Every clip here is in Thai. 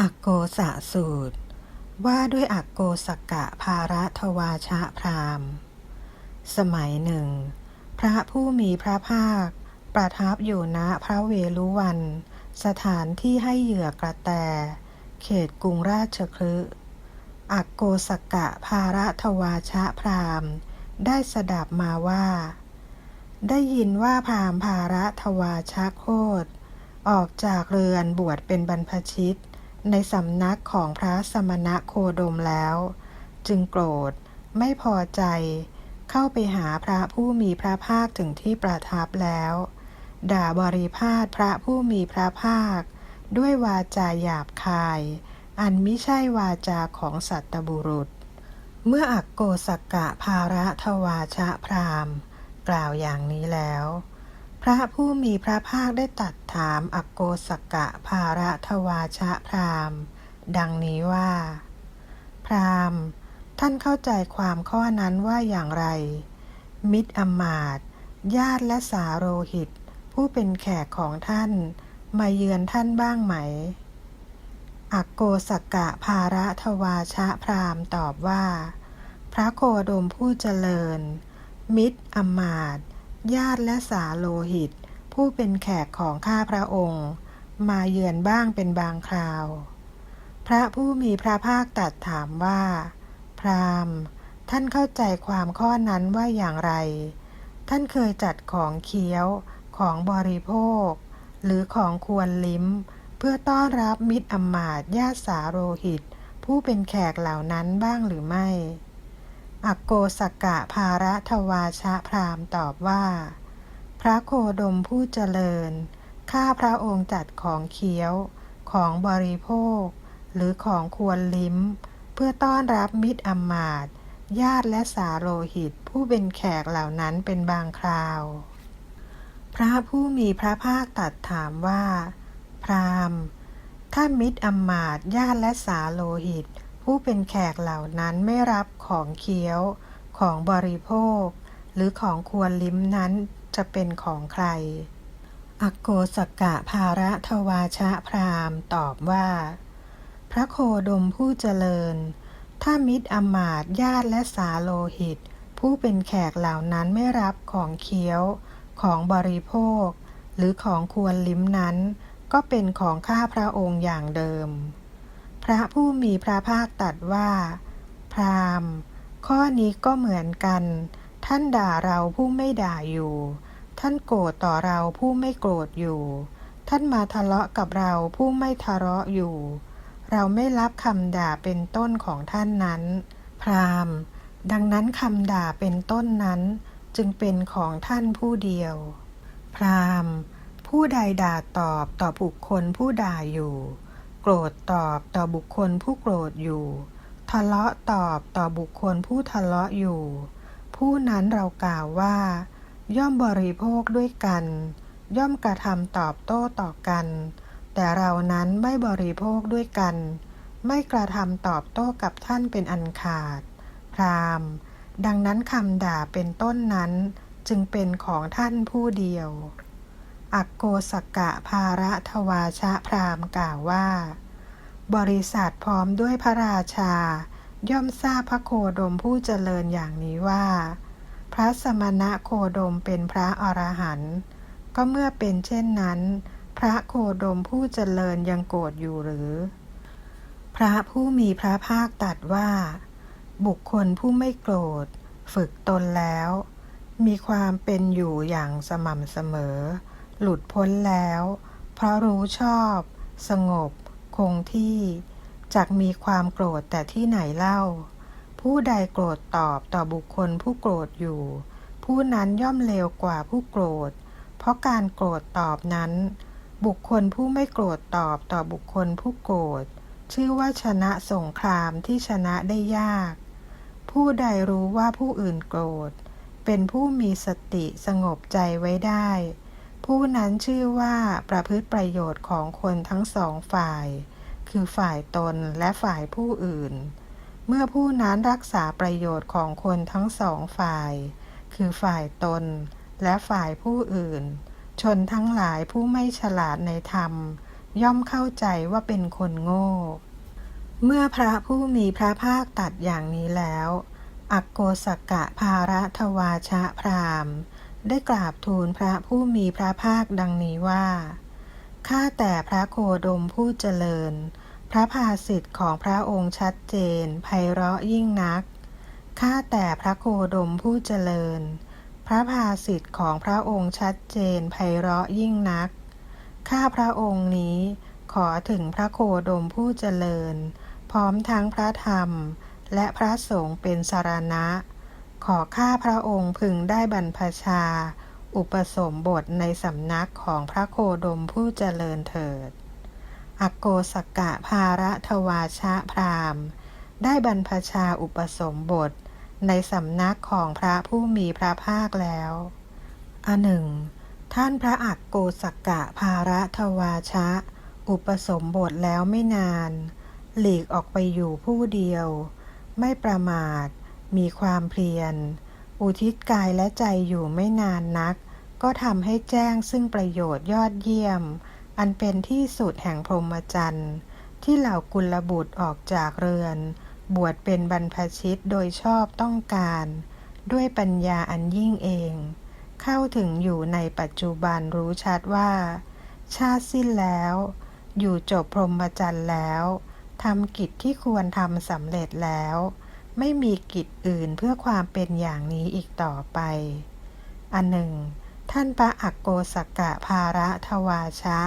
อักโกสะสูตร ว่าด้วยอักโกสกะภาระทวาชะพราหมณ์สมัยหนึ่ง พระผู้มีพระภาค ประทับอยู่ณพระเวลุวัน สถานที่ให้เหยื่อกระแต เขตกรุงราชคฤห์อักโกสกะภาระทวาชะพราหมณ์ได้สดับมาว่า ได้ยินว่าพราหมณ์ภาระทวาชะโคตออกจากเรือนบวชเป็นบรรพชิต ในสำนักของพระสมณะโคดมแล้ว จึงโกรธไม่พอใจ เข้าไปหาพระผู้มีพระภาคถึงที่ประทับแล้ว ด่าบริพาทพระผู้มีพระภาค ด้วยวาจาหยาบคาย อันมิใช่วาจาของสัตบุรุษ เมื่ออักโกสกะภาระทวาชะพราหม์กล่าวอย่างนี้แล้ว พระผู้มีพระภาคได้ตรัดถามอโกสกะภาระทวาชะพรามดังนี้ว่า พรามท่านเข้าใจความข้อนั้นว่าอย่างไร มิตรอมาตย์ญาติและสาโรหิต ผู้เป็นแขกของท่าน มาเยือนท่านบ้างไหมอักโกสกะภาระทวาชะพรามตอบว่า พระโคดมผู้เจริญ มิตรอมาตย์ ญาติและสาโลหิต ผู้เป็นแขกของข้าพระองค์ มาเยือนบ้างเป็นบางคราว พระผู้มีพระภาคตรัสถามว่า พราหมณ์ ท่านเข้าใจความข้อนั้นว่าอย่างไร ท่านเคยจัดของเคี้ยวของบริโภค หรือของควรลิ้ม เพื่อต้อนรับมิตรอมาต์ญาติสาโรหิต ผู้เป็นแขกเหล่านั้นบ้างหรือไม่ อักโกสกะภาระทวาชะพราหมณ์ตอบว่า พระโคดมผู้เจริญ ข้าพระองค์จัดของเคี้ยว ของบริโภค หรือของควรลิ้ม เพื่อต้อนรับมิตรอำมาตญาติและสาโรหิตผู้เป็นแขกเหล่านั้นเป็นบางคราว พระผู้มีพระภาคตรัสถามว่า พราหมณ์ถ้ามิตรอำมาตญาติและสาโลหิต ผู้เป็นแขกเหล่านั้นไม่รับของเคี้ยว ของบริโภค หรือของควรลิ้มนั้นจะเป็นของใคร อโกสกะภาระทวาชะพรามตอบว่า พระโคดมผู้เจริญ ถ้ามิตรอมาตย์ญาติและสาโลหิต ผู้เป็นแขกเหล่านั้นไม่รับของเคี้ยว ของบริโภค หรือของควรลิ้มนั้น ก็เป็นของข้าพระองค์อย่างเดิม พระผู้มีพระภาคตรัสว่า พราหมณ์ ข้อนี้ก็เหมือนกัน ท่านด่าเราผู้ไม่ด่าอยู่ ท่านโกรธต่อเราผู้ไม่โกรธอยู่ ท่านมาทะเลาะกับเราผู้ไม่ทะเลาะอยู่ เราไม่รับคำด่าเป็นต้นของท่านนั้น พราหมณ์ ดังนั้นคำด่าเป็นต้นนั้น จึงเป็นของท่านผู้เดียว พราหมณ์ ผู้ใดด่าตอบต่อบุคคลผู้ด่าอยู่ โกรธตอบต่อบุคคลผู้โกรธอยู่ ทะเลาะตอบต่อบุคคลผู้ทะเลาะอยู่ ผู้นั้นเรากล่าวว่า ย่อมบริโภคด้วยกัน ย่อมกระทำตอบโต้ต่อกัน แต่เรานั้นไม่บริโภคด้วยกัน ไม่กระทำตอบโต้กับท่านเป็นอันขาด พราหมณ์ดังนั้นคำด่าเป็นต้นนั้นจึงเป็นของท่านผู้เดียว อักโกสกะภาระทวาชะพรามกล่าวว่า บริษัทพร้อมด้วยพระราชา ย่อมทราบพระโคดมผู้เจริญอย่างนี้ว่า พระสมณะโคดมเป็นพระอรหันต์ก็เมื่อเป็นเช่นนั้น พระโคดมผู้เจริญยังโกรธอยู่หรือ พระผู้มีพระภาคตรัสว่า บุคคลผู้ไม่โกรธ ฝึกตนแล้ว มีความเป็นอยู่อย่างสม่ำเสมอ หลุดพ้นแล้ว เพราะรู้ชอบ สงบ คงที่จักมีความโกรธแต่ที่ไหนเล่า ผู้ใดโกรธตอบต่อบุคคลผู้โกรธอยู่ ผู้นั้นย่อมเลวกว่าผู้โกรธ เพราะการโกรธตอบนั้น บุคคลผู้ไม่โกรธตอบต่อบุคคลผู้โกรธ ชื่อว่าชนะสงครามที่ชนะได้ยาก ผู้ใดรู้ว่าผู้อื่นโกรธ เป็นผู้มีสติสงบใจไว้ได้ ผู้นั้นชื่อว่าประพฤติประโยชน์ของคนทั้งสองฝ่าย คือฝ่ายตนและฝ่ายผู้อื่น เมื่อผู้นั้นรักษาประโยชน์ของคนทั้งสองฝ่าย คือฝ่ายตนและฝ่ายผู้อื่น ชนทั้งหลายผู้ไม่ฉลาดในธรรม ย่อมเข้าใจว่าเป็นคนโง่ เมื่อพระผู้มีพระภาคตัดอย่างนี้แล้ว อักโกสกะภาระทวาชะพราหมณ์ ได้กราบทูลพระผู้มีพระภาคดังนี้ว่า ข้าแต่พระโคดมผู้เจริญ พระภาสิทธิ์ของพระองค์ชัดเจนไพเราะยิ่งนัก ข้าแต่พระโคดมผู้เจริญ พระภาสิทธิ์ของพระองค์ชัดเจนไพเราะยิ่งนัก ข้าพระองค์นี้ขอถึงพระโคดมผู้เจริญ พร้อมทั้งพระธรรม และพระสงฆ์เป็นสารณะ ขอข้าพระองค์พึงได้บรรพชา อุปสมบทในสำนักของพระโคดมผู้เจริญเถิดอักโกสกะภาระทวาชะพราหม์ได้บรรพชาอุปสมบทในสำนักของพระผู้มีพระภาคแล้วอันหนึ่ง ท่านพระอักโกสกะภาระทวาชะ อุปสมบทแล้วไม่นาน หลีกออกไปอยู่ผู้เดียว ไม่ประมาท มีความเพียร อุทิศกายและใจอยู่ไม่นานนัก ก็ทำให้แจ้งซึ่งประโยชน์ยอดเยี่ยม อันเป็นที่สุดแห่งพรหมจรรย์ที่เหล่ากุลบุตรออกจากเรือน บวชเป็นบรรพชิตโดยชอบต้องการ ด้วยปัญญาอันยิ่งเอง เข้าถึงอยู่ในปัจจุบันรู้ชัดว่า ชาติสิ้นแล้ว อยู่จบพรหมจรรย์แล้วทำกิจที่ควรทำสำเร็จแล้ว ไม่มีกิจอื่นเพื่อความเป็นอย่างนี้อีกต่อไป อันหนึ่ง ท่านพระอักโกสกะภาระทวาชะ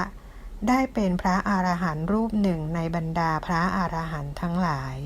ได้เป็นพระอรหันต์รูปหนึ่งในบรรดาพระอรหันต์ทั้งหลาย